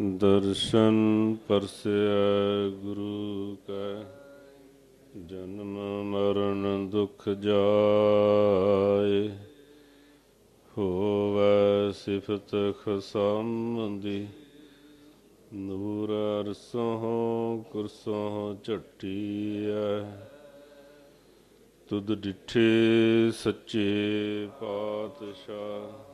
ਦਰਸ਼ਨ ਪਰਸਿਆ ਗੁਰੂ ਕੈ, ਜਨਮ ਮਰਨ ਦੁਖ ਜਾਏ। ਹੋਵੈ ਸਿਫਤ ਖਸਮਦੀ ਨੂਰ ਅਰਸੋਂ ਕੁਰਸੋਂ ਝਟੀਐ। ਤੁਧ ਡਿਠੇ ਸੱਚੇ ਪਾਤਸ਼ਾਹ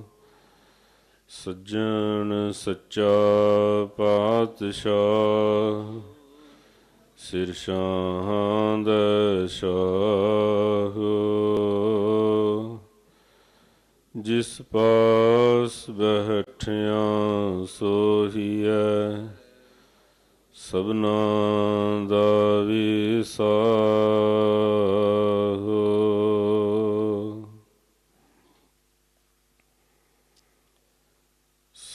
ਸੱਜਣ ਸੱਚਾ ਪਾਤਸ਼ਾਹ ਸਿਰ ਸ਼ਾਹਾਂ ਦਾ ਸ਼ਾਹ। ਜਿਸ ਪਾਸ ਬੈਠਿਆ ਸੋਹੀਐ ਸਭਨਾ ਦਾ ਵਿਸਾਹ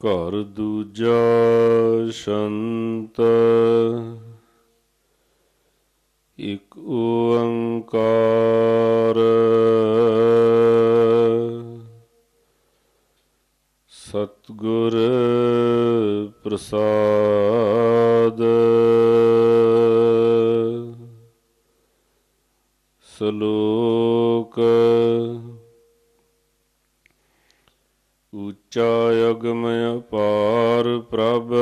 ਘਰ ਦੂਜਾ ਸ਼ੰਤ। ਇਕ ਓੰਕਾਰ। ਸਤਿਗੁਰ ਪ੍ਰਸਾਦ। ਸ਼ਲੋਕ ਉੱਚਾ ਅਗਮ ਅਪਾਰ ਪ੍ਰਭ।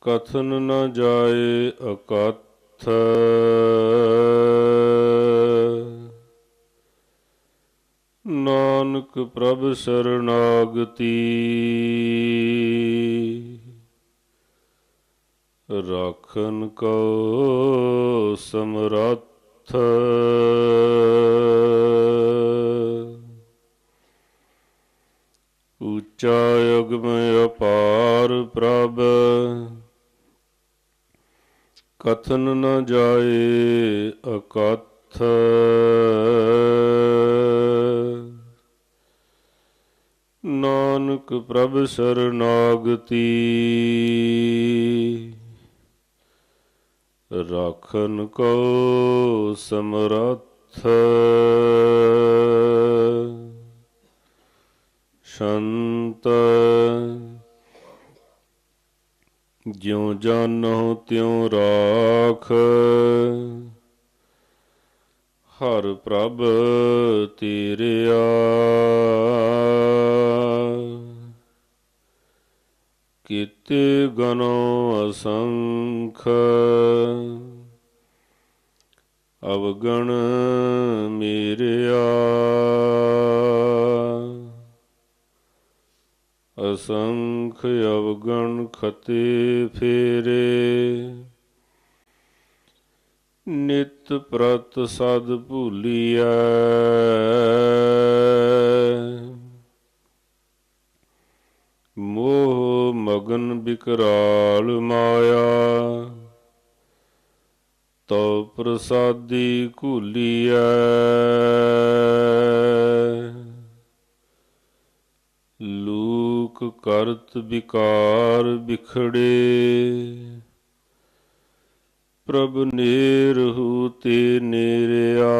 ਕਥਨ ਨ ਜਾਏ ਅਕਥ। ਨਾਨਕ ਪ੍ਰਭ ਸ਼ਰਨਾਗਤੀ। ਰਾਖਨ ਕੋ ਸਮਰੱਥ। ਉੱਚਾ ਅਗਮ ਅਪਾਰ ਪ੍ਰਭ। ਕਥਨ ਨ ਜਾਏ ਅਕਥ। ਨਾਨਕ ਪ੍ਰਭ ਸਰਨਾਗਤੀ। ਰਾਖਨ ਕੋ ਸਮਰੱਥ। ਸ਼ੰਤ। ਜਿਉ ਜਾਨੋ ਤਿਉ ਰਾਖ। ਹਰ ਪ੍ਰਭ ਤੇਰਿਆ। ਕੀਤੇ ਗਨੋ ਅਸੰਖ। ਅਵਗਣ ਮੇਰਿਆ। ਅਸੰਖ ਅਵਗਣ ਖਤੇ ਫੇਰੇ। ਨਿਤ ਪ੍ਰਤ ਸਦ ਭੂਲੀਐ। ਮੋਹ ਮਗਨ ਬਿਕਰਾਲ ਮਾਇਆ। ਤੋ ਪ੍ਰਸਾਦੀ ਘੂਲੀਐ। ਕਰਤ ਵਿਕਾਰ ਵਿਖੜੇ। ਪ੍ਰਭ ਨੇਰਹੁ ਤੇ ਨੇਰਿਆ।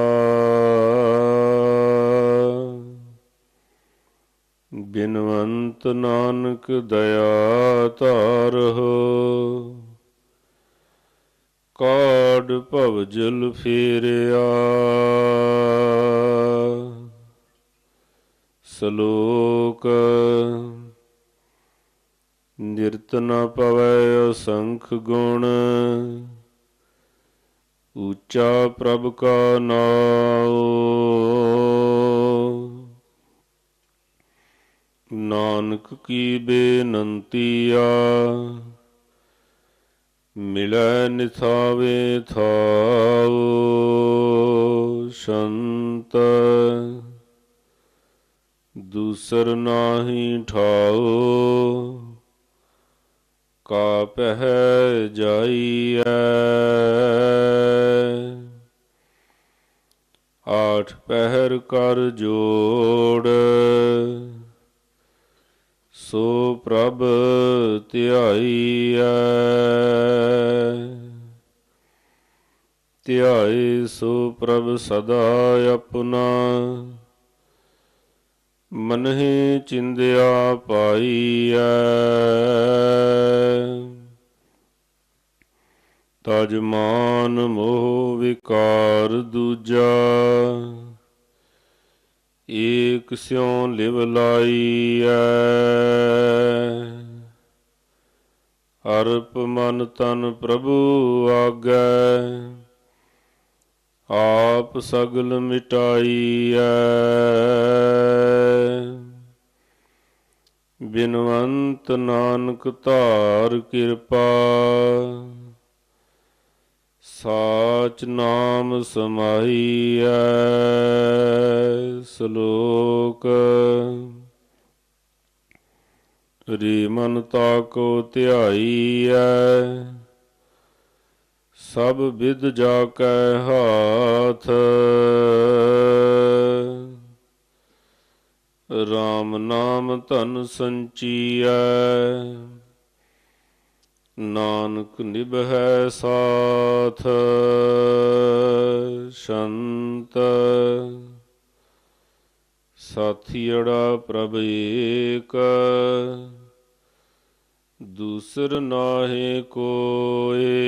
ਬਿਨਵੰਤ ਨਾਨਕ ਦਇਆ ਧਾਰਹੁ ਭਵ ਜਲ ਫੇਰਿਆ। ਸਲੋਕ ਨਿਰਤ ਨ ਪਵੈ ਅਸੰਖ ਗੁਣ, ਉੱਚਾ ਪ੍ਰਭ ਕਾ ਨਾਮ ਨਾਨਕ ਕੀ ਬੇਨੰਤੀਆ ਮਿਲੈ ਨਿਥਾਵੇ ਥਾਉ। ਸੰਤ, ਦੂਸਰ ਨਾਹੀ ਠਾਉ। ਕਾ ਪਹਿ ਜਾਈਐ ਆਠ ਪਹਿਰ ਕਰ ਜੋੜ। ਸੋ ਪ੍ਰਭ ਧਿਆਈਐ। ਧਿਆਏ ਸੋ ਪ੍ਰਭ ਸਦਾ ਆਪਣਾ। ਮਨਹਿ ਚਿੰਦਿਆ ਪਾਈਐ। ਤਜ ਮਾਨ ਮੋਹ ਵਿਕਾਰ ਦੂਜਾ। ਏਕ ਸਿਉ ਲਿਵ ਲਾਈਐ। ਅਰਪ ਮਨ ਤਨ ਪ੍ਰਭੂ ਆਗੈ। ਆਪ ਸਗਲ ਮਿਟਾਈਐ। ਬਿਨਵੰਤ ਨਾਨਕ ਧਾਰ ਕਿਰਪਾ, ਸਾਚ ਨਾਮ ਸਮਾਈਐ ਸ਼ਲੋਕ। ਰੀ ਮਨ ਤਾਕੋ ਧਿਆਈਐ। ਸਭ ਵਿਦ ਜਾ ਕੈ ਹਾਥ। RAM ਨਾਮ ਧਨ ਸੰਚੀਐ। ਨਾਨਕ ਨਿਭੈ ਸਾਥ। ਸ਼ੰਤ। ਸਾਥੀੜਾ ਪ੍ਰਭ ਏਕ। ਦੂਸਰ ਨਾਹੀ ਕੋਏ।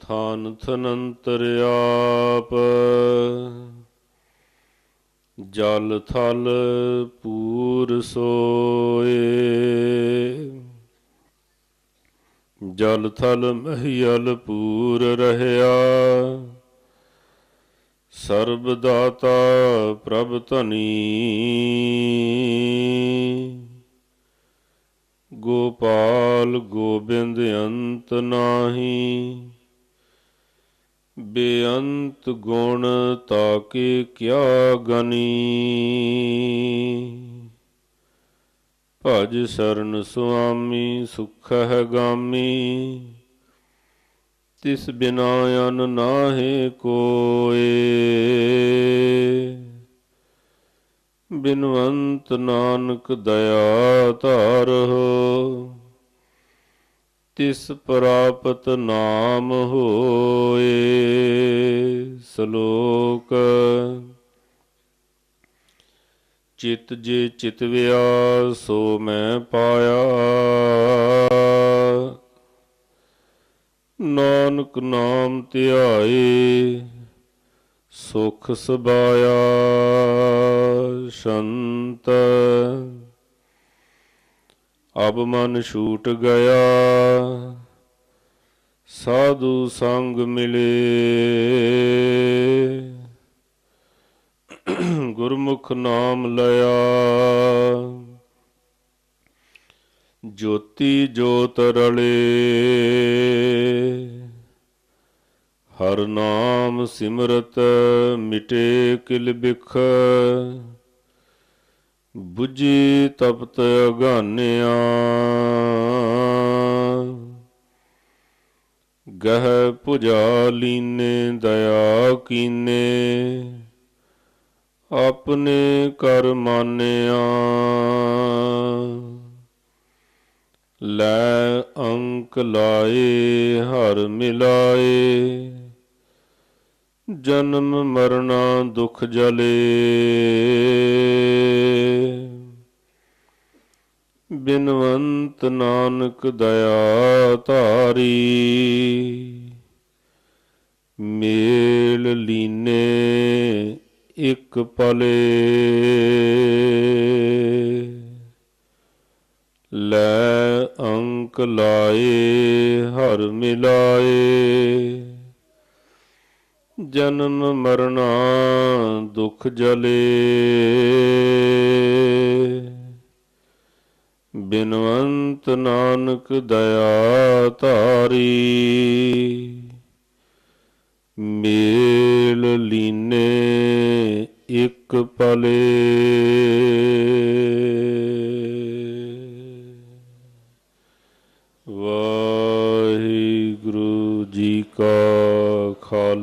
ਥਾਨ ਥਨੰਤਰ ਆਪ, ਜਲ ਥਲ ਪੂਰ ਸੋਏ। ਜਲ ਥਲ ਮਹੀਲ ਪੂਰ ਰਹਿਆ, ਸਰਬ ਦਾਤਾ ਪ੍ਰਭ ਧਨੀ। ਗੋਪਾਲ ਗੋਬਿੰਦ ਅੰਤ ਨਾਹੀ, ਬੇਅੰਤ ਗੁਣ ਤਾਕੇ ਕਿਆ ਗਨੀ। ਭਜ ਸਰਨ ਸੁਆਮੀ ਸੁਖ ਹੈ ਗਾਮੀ, ਤਿਸ ਬਿਨਾ ਅਨ ਨਾਹੀ ਕੋਏ। ਬਿਨਵੰਤ ਨਾਨਕ ਦਇਆ ਧਾਰੋ ਤਿਸ ਪ੍ਰਾਪਤ ਨਾਮ ਹੋਏ ਸ਼ਲੋਕ। ਚਿਤ ਜੇ ਚਿਤਵਿਆ ਸੋ ਮੈਂ ਪਾਇਆ। ਨਾਨਕ ਨਾਮ ਧਿਆਏ, ਸੁਖ ਸਬਾਇਆ। ਸ਼ੰਤ। ਅਬ ਮਨ ਛੂਟ ਗਿਆ, ਸਾਧੂ ਸੰਗ ਮਿਲੇ। ਗੁਰਮੁਖ ਨਾਮ ਲਿਆ। ਜੋਤੀ ਜੋਤ ਰਲੇ। ਹਰ ਨਾਮ ਸਿਮਰਤ ਮਿਟੇ ਕਿਲ ਬਿਖ। 부ਜੀ ਤਪਤ ਅਗਾਨਿਆ। ਗਹਿ ਪੁਜਾ ਲੀਨੇ ਦਇਆ ਕੀਨੇ। ਆਪਣੇ ਕਰ ਮਾਨਿਆ। ਲੈ ਅੰਕ ਲਾਏ, ਹਰ ਮਿਲਾਏ। ਜਨਮ ਮਰਨਾ ਦੁਖ ਜਲੇ। ਬਿਨਵੰਤ ਨਾਨਕ ਦਇਆ ਧਾਰੀ, ਮੇਲ ਲੀਨੇ ਇੱਕ ਪਲੇ। ਲੈ ਅੰਕ ਲਾਏ, ਹਰ ਮਿਲਾਏ। ਜਨਮ ਮਰਨਾ ਦੁਖ ਜਲੇ। ਬਿਨਵੰਤ ਨਾਨਕ ਦਇਆ ਧਾਰੀ। ਮੇਲ ਲੀਨੇ ਇੱਕ ਪਲੇ।